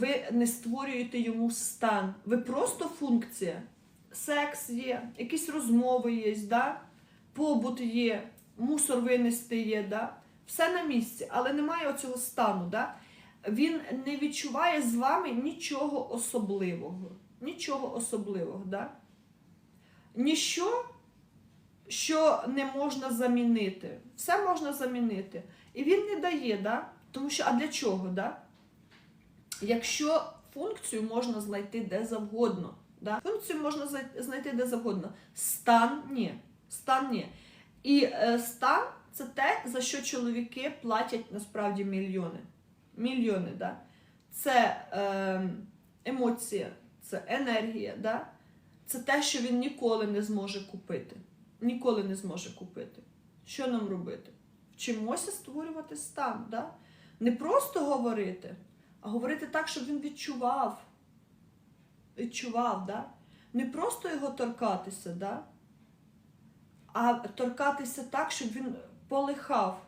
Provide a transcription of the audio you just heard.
ви не створюєте йому стан. Ви просто функція. Секс є, якісь розмови є, да? побут є, мусор винести є, да? все на місці, але немає оцього стану. Да? Він не відчуває з вами нічого особливого. Нічого особливого. Да? Ніщо, що не можна замінити. Все можна замінити. І він не дає, да? тому що а для чого? Да? Якщо функцію можна знайти де завгодно. Да? Функцію можна знайти де завгодно. Стан ні. Стан ні. І е, стан це те, за що чоловіки платять насправді мільйони. Мільйони, да? Це е, емоція, це енергія, да? це те, що він ніколи не зможе купити. Ніколи не зможе купити. Що нам робити? Вчимося створювати стан. Да? Не просто говорити, говорити так, щоб він відчував. Відчував, да? Не просто його торкатися, да? а торкатися так, щоб він полихав.